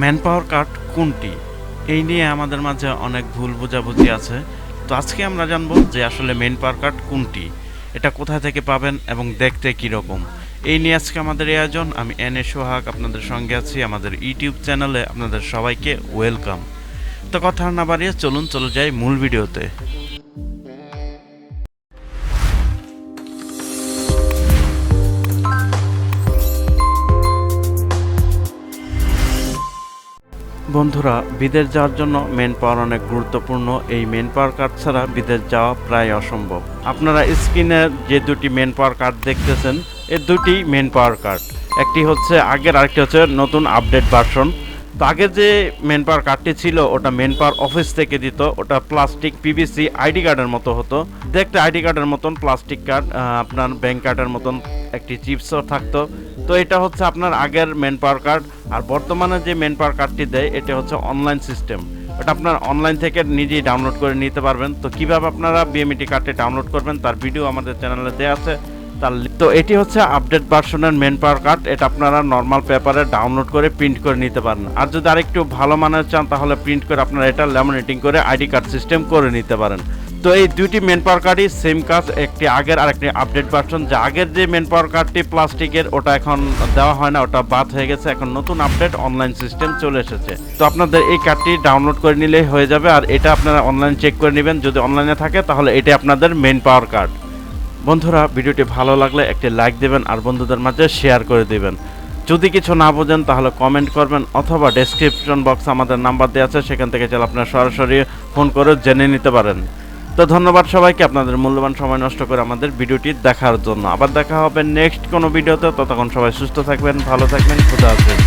Man power card কোনটি? এই নিয়ে আমাদের মাঝে অনেক ভুল বোঝাবুঝি আছে। তো আজকে আমরা জানব যে আসলে মেন পাওয়ার কার্ড কোনটি? এটা কোথা থেকে পাবেন এবং দেখতে কীরকম? এই নিয়ে আজকে আমাদের এই আয়োজন। আমি এন এ সোহাগ আপনাদের সঙ্গে আছি। আমাদের ইউটিউব চ্যানেলে আপনাদের সবাইকে ওয়েলকাম। তো কথা না বাড়িয়ে চলুন, চলে যাই মূল ভিডিওতে। বন্ধুরা, বিদেশ যাওয়ার জন্য মেন পাওয়ার অনেক গুরুত্বপূর্ণ। এই মেন পাওয়ার কার্ড ছাড়া বিদেশ যাওয়া প্রায় অসম্ভব। আপনারা স্ক্রিনে যে দুটি মেন পাওয়ার কার্ড দেখতেছেন, এ দুটি মেন পাওয়ার কার্ড। একটি হচ্ছে, আগের আরেকটি হচ্ছে নতুন আপডেট ভার্সন। তো আগে যে মেন পাওয়ার কার্ডটি ছিল, ওটা মেন পাওয়ার অফিস থেকে দিত। ওটা প্লাস্টিক পিভিসি আইডি কার্ডের মতো হতো। দেখতে আইডি কার্ডের মতন প্লাস্টিক কার্ড আপনার ব্যাংক কার্ডের মতন একটি চিপসও থাকতো। তো এটা হচ্ছে আপনার আগের মেন পাওয়ার কার্ড আর বর্তমানে যে মেন পাওয়ার কার্ডটি দেয়, এটা হচ্ছে অনলাইন সিস্টেম এটা আপনার অনলাইন থেকে নিজেই ডাউনলোড করে নিতে পারবেন। তো কীভাবে আপনারা বিএমইটি কার্ডটি ডাউনলোড করবেন, তার ভিডিও আমাদের চ্যানেলে দেওয়া আছে। তার তো এটি হচ্ছে আপডেট ভার্সনের মেন পাওয়ার কার্ড এটা আপনারা নর্মাল পেপারে ডাউনলোড করে প্রিন্ট করে নিতে পারেন। আর যদি আরেকটু ভালো মানের চান, তাহলে প্রিন্ট করে আপনারা এটা ল্যামিনেটিং করে আইডি কার্ড সিস্টেম করে নিতে পারেন। তো এই দুইটি মেন পাওয়ার কার্ডই সেম কাজ, একটি আগের আর একটি আপডেট ভার্সন যে আগের যে মেন পাওয়ার কার্ডটি প্লাস্টিকের ওটা এখন দেওয়া হয় না, ওটা বাদ হয়ে গেছে। এখন নতুন আপডেট অনলাইন সিস্টেম চলে এসেছে। তো আপনাদের এই কার্ডটি ডাউনলোড করে নিলেই হয়ে যাবে। আর এটা আপনারা অনলাইন চেক করে নেবেন। যদি অনলাইনে থাকে, তাহলে এটা আপনাদের মেন পাওয়ার কার্ড বন্ধুরা, ভিডিওটি ভালো লাগলে একটি লাইক দেবেন আর বন্ধুদের মাঝে শেয়ার করে দিবেন। যদি কিছু না বোঝেন, তাহলে কমেন্ট করবেন অথবা ডেসক্রিপশন বক্স আমাদের নাম্বার দেওয়া আছে, সেখান থেকে চাইলে আপনারা সরাসরি ফোন করে জেনে নিতে পারেন। তো ধন্যবাদ সবাইকে আপনাদের মূল্যবান সময় নষ্ট করে আমাদের ভিডিওটি দেখার জন্য। আবার দেখা হবে নেক্সট কোনো ভিডিওতে। ততক্ষণ সবাই সুস্থ থাকবেন, ভালো থাকবেন, খুদা হাফেজ।